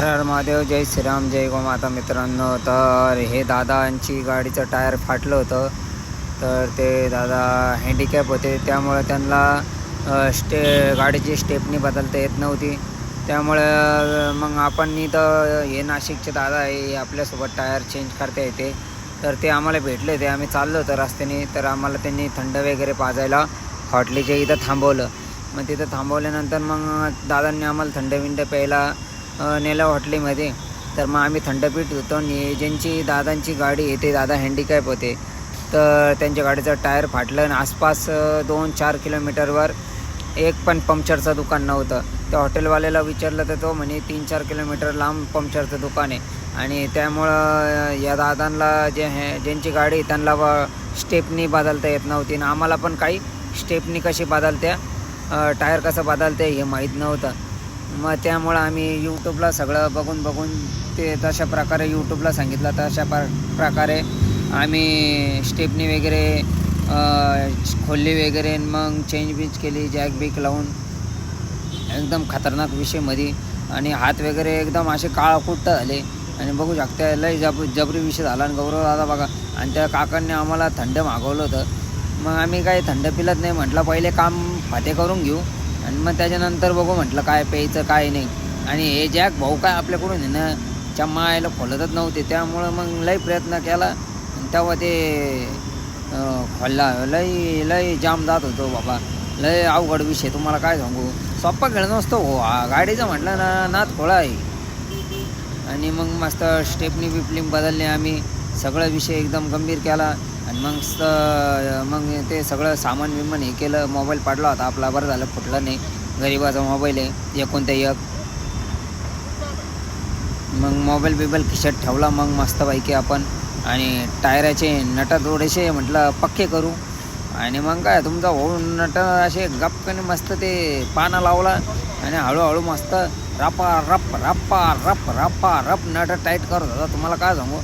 हर हर महादेव जय श्रीराम जय गोमाता मित्रांनो. तर हे दादांची गाडीचं टायर फाटलं होतं. तर ते दादा हँडिकॅप होते. त्यामुळे त्यांना स्टे गाडीची स्टेपनी बदलता येत नव्हती. त्यामुळे मग आपण इथं हे नाशिकचे दादा आहे आपल्यासोबत टायर चेंज करता येते. तर ते आम्हाला भेटले ते आम्ही चाललो होतो रस्त्याने. तर आम्हाला त्यांनी थंड वगैरे पाजायला हॉटलीच्या इथं थांबवलं. मग तिथं थांबवल्यानंतर मग दादांनी आम्हाला थंड विंड प्यायला नेलं हॉटेलमध्ये. तर मग आम्ही थंडपीठ होतो आणि ज्यांची दादांची गाडी येते दादा हँडिकॅप होते. तर त्यांच्या गाडीचं टायर फाटलं आणि आसपास दोन चार किलोमीटरवर एक पण पंक्चरचं दुकान नव्हतं. त्या हॉटेलवाल्याला विचारलं तर तो म्हणे तीन चार किलोमीटर लांब पंक्चरचं दुकान आहे. आणि त्यामुळं या दादांना जे हे ज्यांची गाडी त्यांना व स्टेपनी बदलता येत नव्हती. आणि आम्हाला पण काही स्टेपनी कशी बदलत्या टायर कसं बदलते हे माहीत नव्हतं. मग त्यामुळं आम्ही यूट्यूबला सगळं बघून बघून ते तशा प्रकारे यूट्यूबला सांगितलं तशा प्र प्रकारे आम्ही स्टेपनी वगैरे अ, खोलली वगैरे मग चेंज बिंज केली जॅक बीक लावून. एकदम खतरनाक विषयमध्ये. आणि हात वगैरे एकदम असे काळाकुट्ट झाले. आणि बघू शकता लय जब जबरी विषय झाला. आणि गौरव दादा बघा आणि त्या काकांनी आम्हाला थंड मागवलं होतं. मग आम्ही काही थंड पिलत नाही म्हटलं. पहिले काम फाटे करून घेऊ. आणि मग त्याच्यानंतर बघू म्हटलं काय प्यायचं काय नाही. आणि हे जॅक भाऊ काय आपल्याकडून आहे ना चम्मायला खोलतच नव्हते. त्यामुळं मग लई प्रयत्न केला. आणि तेव्हा ते खोलला. लई लई जाम जात होतो बाबा. लय अवघड विषय. तुम्हाला काय सांगू? सोप्पा खेळ नसतो हो. गाडीचं म्हटलं ना नात खोळा आहे. आणि मग मस्त स्टेपनी बिपली बदलली आम्ही. सगळं विषय एकदम गंभीर केला. आणि मग मग ते सगळं सामान विमान हे केलं मोबाईल पाडला होता. आपला बरं झालं फुटला नाही. गरीबाचा मोबाईल आहे एकोणत्या एक. मग मोबाईल बिबाईल खिशात ठेवला. मग मस्तपैकी आपण आणि टायराचे नट थोडेसे म्हटलं पक्के करू. आणि मग काय तुमचा भाऊ नट असे गपकने मस्त ते पाना लावला आणि हळूहळू मस्त रपा रप रप्पा रप रप्पा रप नट टाईट करत होता. तुम्हाला काय सांगू?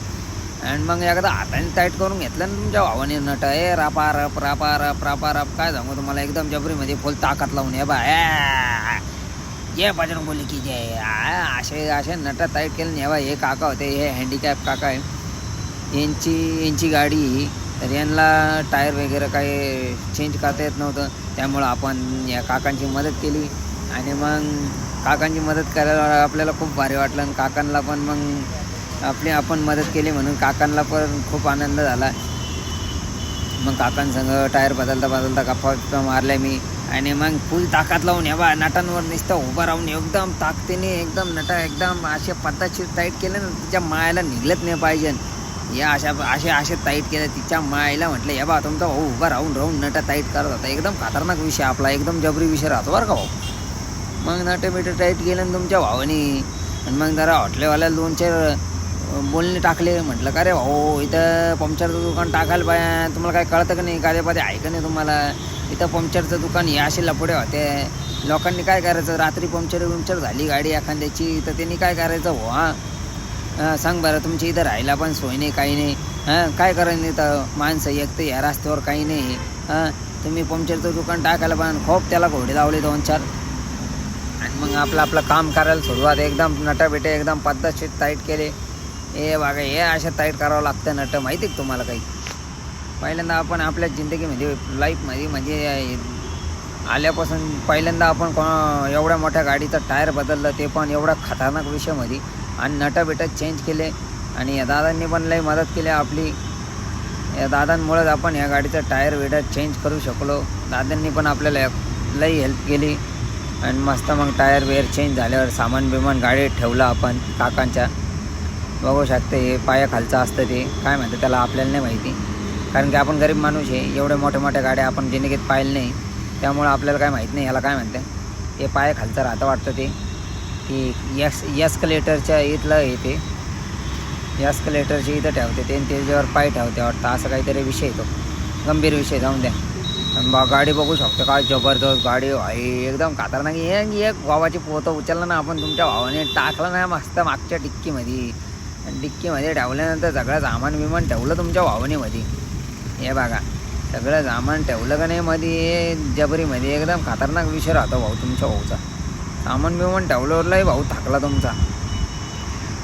आणि मग एकदा हाताने टाईट करून घेतलं ना तुमच्या भावाने नट. ए रापा रप रापा रप रापा रप. काय सांगू तुम्हाला? एकदम जबरीमध्ये फुल ताकद लावून ये बा. ए, जय बजरंग बोली की जय. असे असे नट टाईट केले नाही बा हे काका होते हे हँडिकॅप काका आहे. यांची यांची गाडी तर यांना टायर वगैरे काही चेंज करता येत नव्हतं. त्यामुळं आपण या काकांची मदत केली. आणि मग काकांची मदत करायला आपल्याला खूप भारी वाटलं. आणि काकांना पण मग आपली आपण मदत केली म्हणून काकांना पण खूप आनंद झाला. मग काकांसंग टायर बदलता बदलता गप्पा बिप्पा मारल्या मी. आणि मग फुल ताकात लावून या बा नटांवर नुसतं उभं राहून एकदम ताकदीने एकदम नटा एकदम असे पद्धतशीर टाईट केले ना तिच्या मायाला निघलत नाही पाहिजे. या अशा असे असे टाईट केलं तिच्या मायला म्हटलं या बा तुमचा भाऊ उभा राहून राहून नटा टाईट करत होता. एकदम खतरनाक विषय आपला एकदम जबरी विषय राहतो बरं का भाऊ. मग नटे बिटे टाईट केलं तुमच्या भावानी. आणि मग जरा हॉटेलवाल्याला दोन चार बोलणे टाकले म्हटलं का रे भाऊ इथं पंक्चरचं दुकान टाकायला पाहिजे तुम्हाला काय कळतं का नाही? गाड्यापाध्ये आहे का नाही तुम्हाला? इथं पंक्चरचं दुकान हे असे लपडे होते. लोकांनी काय करायचं? रात्री पंक्चर पंक्चर झाली गाडी एखाद्याची तर त्यांनी काय करायचं हो? हां सांग बरं तुमच्या इथं राहायला पण सोय नाही काही नाही. हां काय करायचं इथं माणसं एक तर या रस्त्यावर काही नाही. हां तुम्ही पंक्चरचं दुकान टाकायला पण खूप त्याला घोडे लावले दोन चार. आणि मग आपलं आपलं काम करायला सुरुवात एकदम नटाबिटे एकदम पद्धतशीर टाईट केले. हे बघा हे अशा टाईट करावं लागतं नट माहिती आहे तुम्हाला काही? पहिल्यांदा आपण आपल्या जिंदगीमध्ये लाईफमध्ये म्हणजे आल्यापासून पहिल्यांदा आपण को एवढ्या मोठ्या गाडीचं टायर बदललं ते पण एवढा खतरनाक विषयामध्ये. आणि नटं बिटं चेंज केले आणि या दादांनी पण लई मदत केली आपली. या दादांमुळेच आपण या गाडीचं टायर बिटर चेंज करू शकलो. दादांनी पण आपल्याला लई हेल्प केली. आणि मस्त मग टायर वेअर चेंज झाल्यावर सामान बिमान गाडीत ठेवलं आपण काकांच्या. बघू शकते हे पायाखालचं असतं ते. काय म्हणतं त्याला आपल्याला नाही माहिती. कारण की आपण गरीब माणूस आहे एवढ्या मोठ्या मोठ्या गाड्या आपण जिंदगीत पाहिलं नाही. त्यामुळं आपल्याला काय माहीत नाही याला काय म्हणते ते पायाखालचं राहतं वाटतं ते. की यस यस्कलेटरच्या इथलं हे ते. यस्कलेटरच्या इथं ठेवते ते आणि त्याच्यावर पाय ठेवते वाटतं. असं काहीतरी विषय तो. गंभीर विषय जाऊन द्या. आणि बा गाडी बघू शकतो. काय जबरदस्त गाडी आहे. एकदम खतरनाक. एक एक भावाची पोतं उचललं ना आपण तुमच्या भावाने टाकलं ना मस्त मागच्या डिक्कीमध्ये. डिक्कीमध्ये ठेवल्यानंतर सगळं सामान विमान ठेवलं तुमच्या वावणीमध्ये. हे बघा सगळं सामान ठेवलं का नाही मध्ये? जबरीमध्ये एकदम खतरनाक विषय राहतो भाऊ तुमच्या भाऊचा. सामान बिमान ठेवल्यावरलाही भाऊ थाकला तुमचा.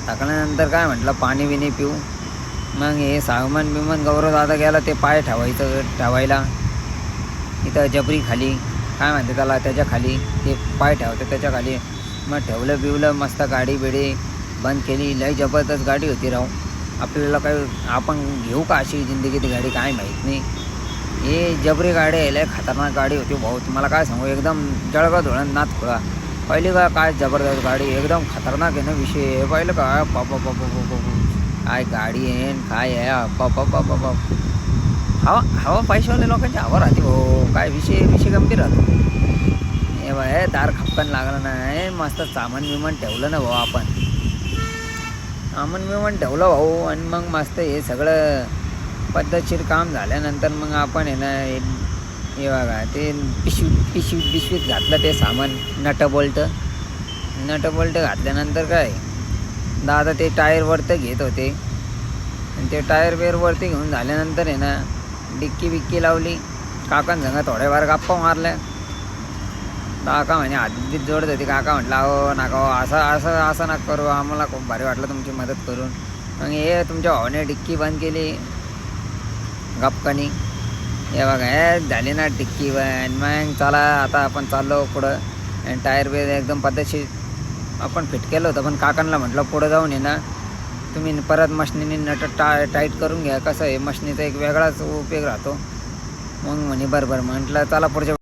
टाकल्यानंतर काय म्हटलं पाणी बिणी पिऊ. मग हे सामान बिमान गौरव दादा गेला ते पाय ठेवायचं ठेवायला. इथं जबरी खाली काय म्हणते त्याला त्याच्याखाली ते पाय ठेवते त्याच्याखाली. मग ठेवलं बिवलं मस्त गाडी बिडी बंद केली लय जबरदस्त गाडी होती राहू आपल्याला काही आपण घेऊ का अशी जिंदगीत गाडी काय माहीत नाही. हे जबरी गाडी आहे लय खतरनाक गाडी होती भाऊ. तुम्हाला काय सांगू एकदम जळगा धुळण नात खुळा. पहिली का काय जबरदस्त गाडी एकदम खतरनाक आहे ना विषय. हे पहिलं का पापा पापा पापा काय गाडी आहे काय आहे? पापा पापा पाप हवा हवा पैशावाले लोकांची हवा राहते हो काय विषय विषय गंभीर राहतो. हे बाय दार खपकन लागलं नाही. मस्त सामान बिमान ठेवलं ना भाऊ आपण. सामान बिमान ठेवलं भाऊ आणि मग मस्त हे सगळं पद्धतशीर काम झाल्यानंतर मग आपण आहे ना हे- बघा ते पिशवी पिशवी पिशवीत घातलं ते सामान नटबोल्ट नटबोल्ट नट बोल्ट घातल्यानंतर काय दादा ते टायरवरतं घेत होते. आणि ते टायर बेअरवरती घेऊन झाल्यानंतर आहे ना डिक्की बिक्की लावली. काकांसंग थोड्याफार थोड्या वेळ गप्पा मारल्या. काका म्हणे हातबीत जोडत होती. काका म्हटलं अहो नाका हो, असं असं असं नका करू. आम्हाला खूप भारी वाटलं तुमची मदत करून. मग हे तुमच्या भावाने डिक्की बंद केली. गपकनी हे बघा हे झाली ना डिक्की बंद. मग चला आता आपण चाललो पुढं. आणि टायर बी एकदम पद्धतशीर. आपण फिट केलं होतं पण काकांना म्हटलं पुढं जाऊन ये ना. तुम्ही परत मशनीने नट टा टाईट करून घ्या. कसं आहे मशनीचा एक वेगळाच उपयोग राहतो. मग म्हणे बरं बरं. म्हटलं चला पुढच्या